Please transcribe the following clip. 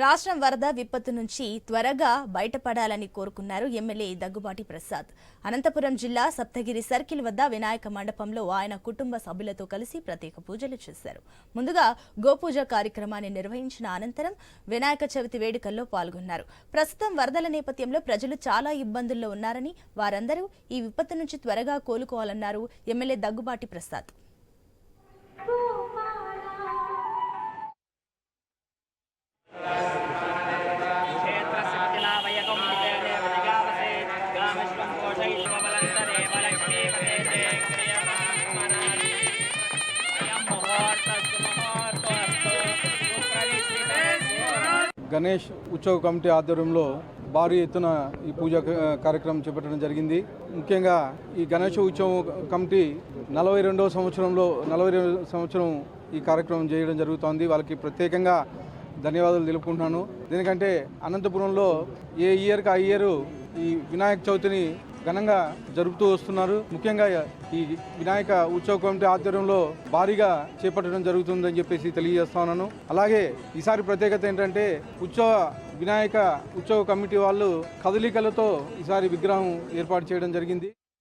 రాష్ట్రం వరద విపత్తు నుంచి త్వరగా బయటపడాలని కోరుకున్నారు ఎమ్మెల్యే దగ్గుబాటి ప్రసాద్. అనంతపురం జిల్లా సప్తగిరి సర్కిల్ వద్ద వినాయక మండపంలో ఆయన కుటుంబ సభ్యులతో కలిసి ప్రత్యేక పూజలు చేశారు. ముందుగా గోపూజ కార్యక్రమాన్ని నిర్వహించిన అనంతరం వినాయక చవితి వేడుకల్లో పాల్గొన్నారు. ప్రస్తుతం వరదల నేపథ్యంలో ప్రజలు చాలా ఇబ్బందుల్లో ఉన్నారని వారందరూ ఈ విపత్తు నుంచి త్వరగా కోలుకోవాలన్నారు ఎమ్మెల్యే దగ్గుబాటి ప్రసాద్. గణేష్ ఉత్సవ కమిటీ ఆధ్వర్యంలో భారీ ఎత్తున ఈ పూజ కార్యక్రమం చేపట్టడం జరిగింది. ముఖ్యంగా ఈ గణేష్ ఉత్సవ కమిటీ నలభై రెండవ సంవత్సరంలో నలభై రెండవ సంవత్సరం ఈ కార్యక్రమం చేయడం జరుగుతోంది. వాళ్ళకి ప్రత్యేకంగా ధన్యవాదాలు తెలుపుకుంటున్నాను. ఎందుకంటే అనంతపురంలో ఏ ఇయర్కి ఆ ఇయర్ ఈ వినాయక చవితిని ఘనంగా జరుపుతూ వస్తున్నారు. ముఖ్యంగా ఈ వినాయక ఉత్సవ కమిటీ ఆధ్వర్యంలో భారీగా చేపట్టడం జరుగుతుందని చెప్పేసి తెలియజేస్తా ఉన్నాను. అలాగే ఈసారి ప్రత్యేకత ఏంటంటే ఉత్సవ వినాయక ఉత్సవ కమిటీ వాళ్ళు కదలికలతో ఈసారి విగ్రహం ఏర్పాటు చేయడం జరిగింది.